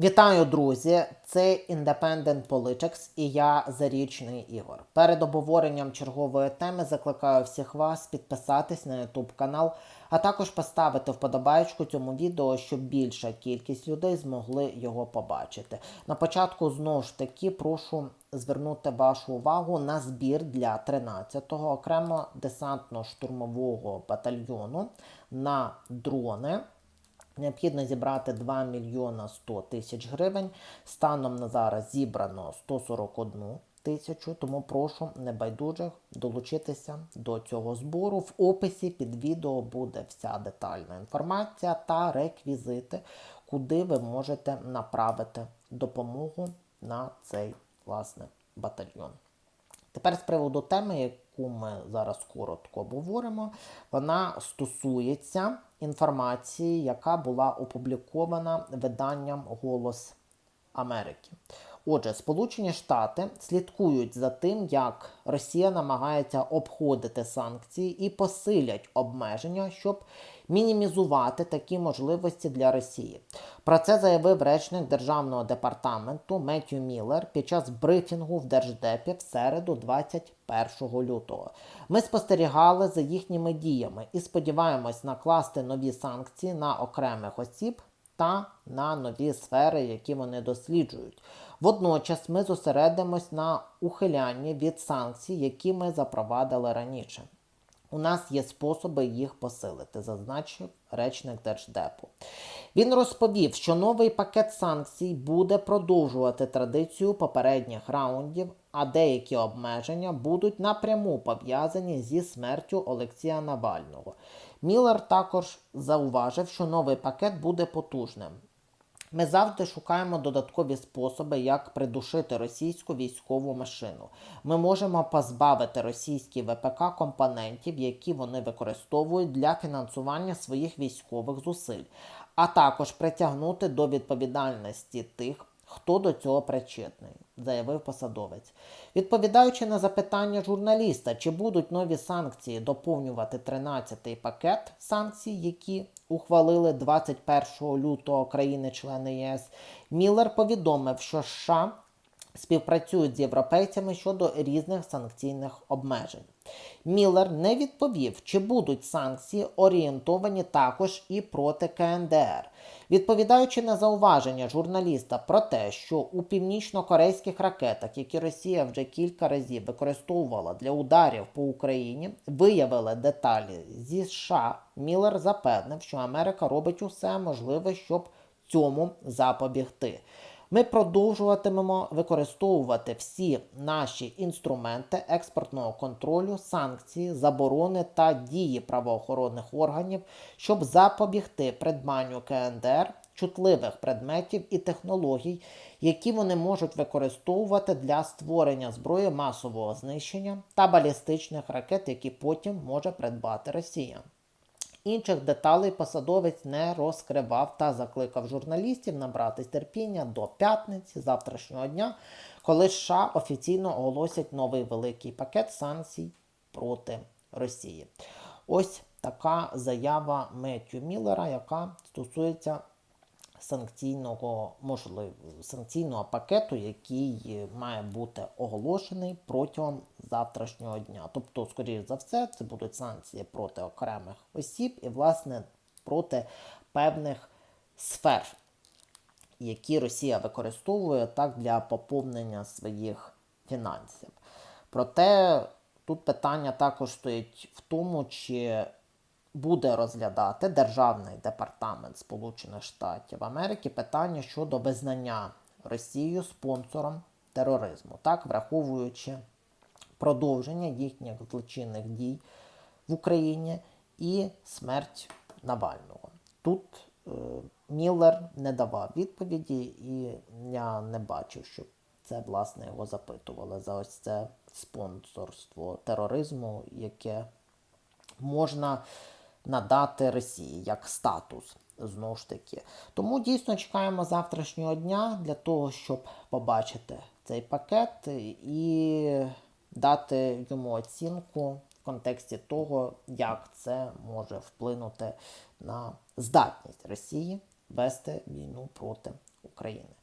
Вітаю, друзі! Це Independent Politics і я Зарічний Ігор. Перед обговоренням чергової теми закликаю всіх вас підписатись на YouTube канал, а також поставити вподобайку цьому відео, щоб більша кількість людей змогли його побачити. На початку знову ж таки прошу звернути вашу увагу на збір для 13-го окремо десантно-штурмового батальйону на дрони. Необхідно зібрати 2 мільйона 100 тисяч гривень. Станом на зараз зібрано 141 тисячу, тому прошу небайдужих долучитися до цього збору. В описі під відео буде вся детальна інформація та реквізити, куди ви можете направити допомогу на цей власне батальйон. Тепер з приводу теми, яку ми зараз коротко обговоримо, вона стосується інформації, яка була опублікована виданням Голос Америки. Отже, Сполучені Штати слідкують за тим, як Росія намагається обходити санкції і посилять обмеження, щоб мінімізувати такі можливості для Росії. Про це заявив речник Державного департаменту Меттю Міллер під час брифінгу в Держдепі в середу, 21 лютого. Ми спостерігали за їхніми діями і сподіваємось накласти нові санкції на окремих осіб та на нові сфери, які вони досліджують. Водночас ми зосередимось на ухилянні від санкцій, які ми запровадили раніше. У нас є способи їх посилити, зазначив речник Держдепу. Він розповів, що новий пакет санкцій буде продовжувати традицію попередніх раундів, а деякі обмеження будуть напряму пов'язані зі смертю Олексія Навального. Міллер також зауважив, що новий пакет буде потужним. Ми завжди шукаємо додаткові способи, як придушити російську військову машину. Ми можемо позбавити російські ВПК компонентів, які вони використовують для фінансування своїх військових зусиль, а також притягнути до відповідальності тих, хто до цього причетний, заявив посадовець. Відповідаючи на запитання журналіста, чи будуть нові санкції доповнювати 13-й пакет санкцій, які ухвалили 21 лютого країни-члени ЄС, Міллер повідомив, що США співпрацюють з європейцями щодо різних санкційних обмежень. Міллер не відповів, чи будуть санкції орієнтовані також і проти КНДР. Відповідаючи на зауваження журналіста про те, що у північно-корейських ракетах, які Росія вже кілька разів використовувала для ударів по Україні, виявили деталі зі США, Міллер запевнив, що Америка робить усе можливе, щоб цьому запобігти. Ми продовжуватимемо використовувати всі наші інструменти експортного контролю, санкції, заборони та дії правоохоронних органів, щоб запобігти придбанню КНДР чутливих предметів і технологій, які вони можуть використовувати для створення зброї масового знищення та балістичних ракет, які потім може придбати Росія. Інших деталей посадовець не розкривав та закликав журналістів набратись терпіння до п'ятниці завтрашнього дня, коли США офіційно оголосять новий великий пакет санкцій проти Росії. Ось така заява Меттю Міллера, яка стосується санкційного можливо, санкційного пакету, який має бути оголошений протягом завтрашнього дня. Тобто, скоріш за все, це будуть санкції проти окремих осіб і, власне, проти певних сфер, які Росія використовує так для поповнення своїх фінансів. Проте тут питання також стоїть в тому, чи буде розглядати Державний департамент Сполучених Штатів Америки питання щодо визнання Росією спонсором тероризму, так враховуючи продовження їхніх злочинних дій в Україні і смерть Навального. Тут е, Міллер не давав відповіді, і я не бачив, що це власне його запитували за ось це спонсорство тероризму, яке можна надати Росії як статус. Знову ж таки. Тому дійсно чекаємо завтрашнього дня для того, щоб побачити цей пакет і дати йому оцінку в контексті того, як це може вплинути на здатність Росії вести війну проти України.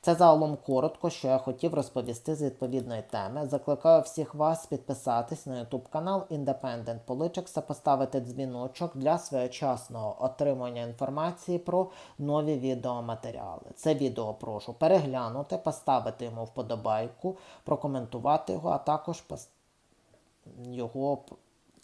Це загалом коротко, що я хотів розповісти з відповідної теми. Закликаю всіх вас підписатись на YouTube канал Independent Politics та поставити дзвіночок для своєчасного отримання інформації про нові відеоматеріали. Це відео прошу переглянути, поставити йому вподобайку, прокоментувати його, а також його